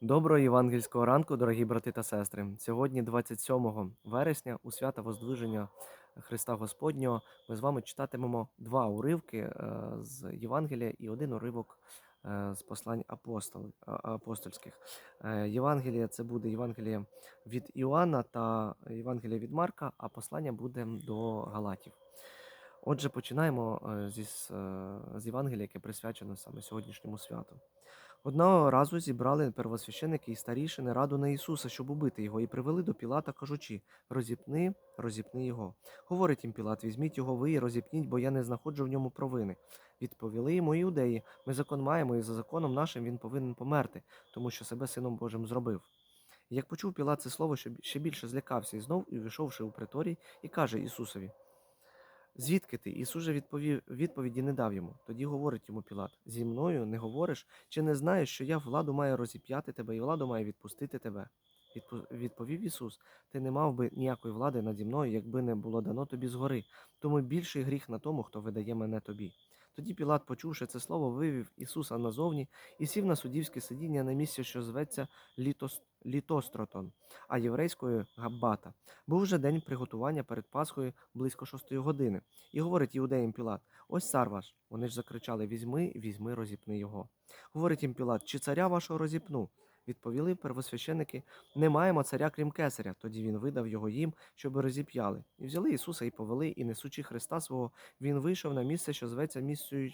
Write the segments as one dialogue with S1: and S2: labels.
S1: Доброго євангельського ранку, дорогі брати та сестри. Сьогодні, 27 вересня, у свята Воздвиження Христа Господнього, ми з вами читатимемо два уривки е, з Євангелія і один уривок е, з послань апостол, апостольських. Е, Євангелія це буде Євангеліє від Іоанна та Євангелія від Марка, а послання буде до Галатів. Отже, починаємо е, зі, е, з Євангелія, яке присвячено саме сьогоднішньому святу. Одного разу зібрали первосвященики і старішини раду на Ісуса, щоб убити його, і привели до Пілата, кажучи: розіпни, розіпни його. Говорить їм Пілат, візьміть його ви і розіпніть, бо я не знаходжу в ньому провини. Відповіли йому іудеї: ми закон маємо, і за законом нашим він повинен померти, тому що себе сином Божим зробив. Як почув Пілат це слово, ще ще більше злякався і знов, і війшовши у приторій, і каже Ісусові: Звідки ти? Ісус же відповів, відповіді не дав йому. Тоді говорить йому Пілат: зі мною не говориш, чи не знаєш, що я владу маю розіп'яти тебе, і владу маю відпустити тебе? Відповів Ісус: Ти не мав би ніякої влади наді мною, якби не було дано тобі згори. Тому більший гріх на тому, хто видає мене тобі. Тоді Пілат, почувши це слово, вивів Ісуса назовні і сів на суддівське сидіння на місці, що зветься Літос... Літостротон, а єврейською Габбата. Був вже день приготування перед Пасхою близько шостої години. І говорить іудеям Пілат: ось цар ваш. Вони ж закричали: Візьми, візьми, розіпни його. Говорить їм Пілат, чи царя вашого розіпну? Відповіли первосвященики: Не маємо царя, крім кесаря. Тоді він видав його їм, щоб розіп'яли. І взяли Ісуса і повели, і несучи Христа свого, він вийшов на місце, що зветься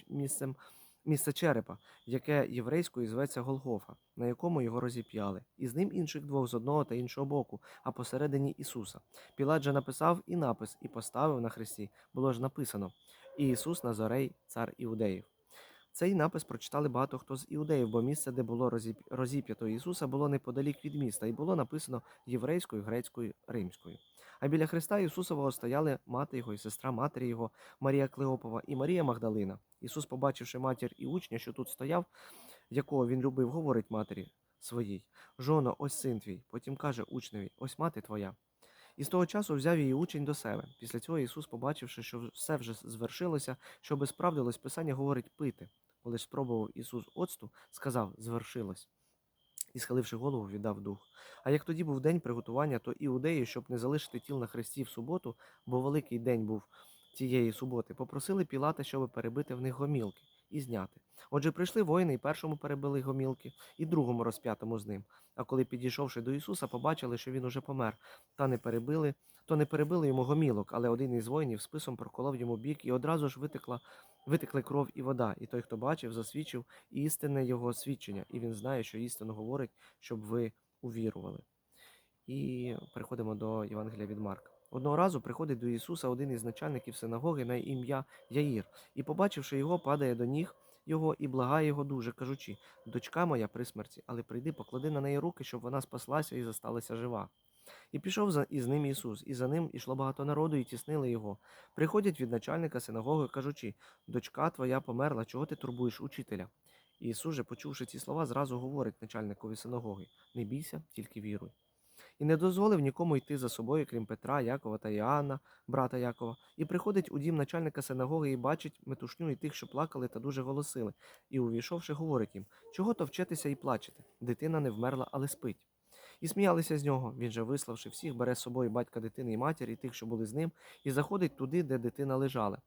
S1: місцем. Місце черепа, яке єврейською зветься Голгофа, на якому його розіп'яли, і з ним інших двох з одного та іншого боку, а посередині Ісуса. Пілат же написав і напис, і поставив на хресті. Було ж написано: Ісус Назарей, цар іудеїв. Цей напис прочитали багато хто з іудеїв, бо місце, де було розіп'ято Ісуса, було неподалік від міста, і було написано єврейською, грецькою, римською. А біля Христа Ісусового стояли мати його і сестра матері його, Марія Клеопова і Марія Магдалина. Ісус, побачивши матір і учня, що тут стояв, якого він любив, говорить матері своїй: Жоно, ось син твій. Потім каже учневі: Ось мати твоя. І з того часу взяв її учень до себе. Після цього Ісус, побачивши, що все вже звершилося, щоби справдилось, Писання говорить пити. Коли ж спробував Ісус оцту, сказав звершилось. І, схиливши голову, віддав дух. А як тоді був день приготування, то іудеї, щоб не залишити тіл на хресті в суботу, бо великий день був тієї суботи, попросили Пілата, щоб перебити в них гомілки і зняти. Отже, прийшли воїни, і першому перебили гомілки, і другому розп'ятому з ним. А коли, підійшовши до Ісуса, побачили, що він уже помер, та не перебили, то не перебили йому гомілок, але один із воїнів списом проколов йому бік, і одразу ж витекла, витекли кров і вода. І той, хто бачив, засвідчив істинне його свідчення, і він знає, що істину говорить, щоб ви увірували. І переходимо до Євангелія від Марка. Одного разу приходить до Ісуса один із начальників синагоги на ім'я Яїр, і, побачивши його, падає до ніг його і благає його дуже, кажучи: Дочка моя при смерті, але прийди, поклади на неї руки, щоб вона спаслася і зосталася жива. І пішов із ним Ісус, і за ним ішло багато народу, і тіснили його. Приходять від начальника синагоги, кажучи: Дочка твоя померла, чого ти турбуєш учителя? Ісус же, почувши ці слова, зразу говорить начальникові синагоги: Не бійся, тільки віруй. І не дозволив нікому йти за собою, крім Петра, Якова та Іоанна, брата Якова, і приходить у дім начальника синагоги і бачить метушню і тих, що плакали та дуже голосили, і, увійшовши, говорить їм: Чого то вчитися і плачете? Дитина не вмерла, але спить. І сміялися з нього. Він же, виславши всіх, бере з собою батька дитини і матір, і тих, що були з ним, і заходить туди, де дитина лежала.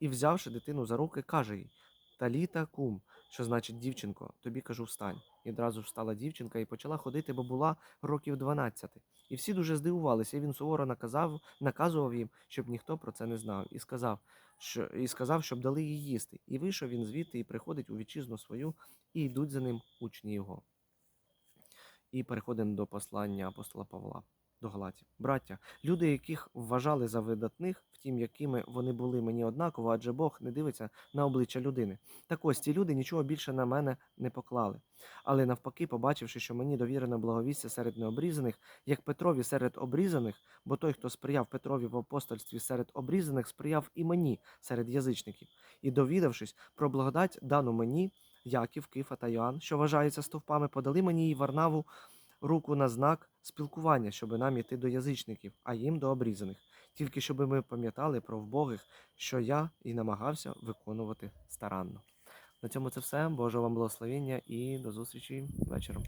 S1: І, взявши дитину за руки, каже їй: Таліта кум, що значить дівчинко, тобі кажу, встань. І одразу встала дівчинка і почала ходити, бо була років 12. І всі дуже здивувалися, і він суворо наказав, наказував їм, щоб ніхто про це не знав, і сказав, що, і сказав, щоб дали їй їсти. І вийшов він звідти і приходить у вітчизну свою, і йдуть за ним учні його. І переходимо до послання апостола Павла до Галатів. Браття, люди, яких вважали за видатних, втім, якими вони були мені однаково, адже Бог не дивиться на обличчя людини. Так ось ці люди нічого більше на мене не поклали. Але навпаки, побачивши, що мені довірено благовістя серед необрізаних, як Петрові серед обрізаних, бо той, хто сприяв Петрові в апостольстві серед обрізаних, сприяв і мені серед язичників, і довідавшись про благодать, дану мені, Яків, Кифа та Йоанн, що вважаються стовпами, подали мені і Варнаву руку на знак спілкування, щоб нам іти до язичників, а їм до обрізаних, тільки щоб ми пам'ятали про вбогих, що я і намагався виконувати старанно. На цьому це все. Божого вам благословення і до зустрічі вечором.